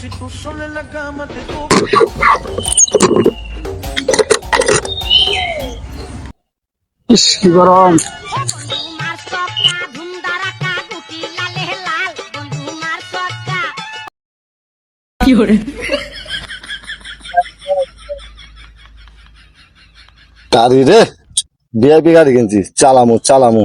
Si tú sola en la cama te ইস কি গরম গাড়ি রে ভিআইপি গাড়ি কিনছি চালামু চালামু।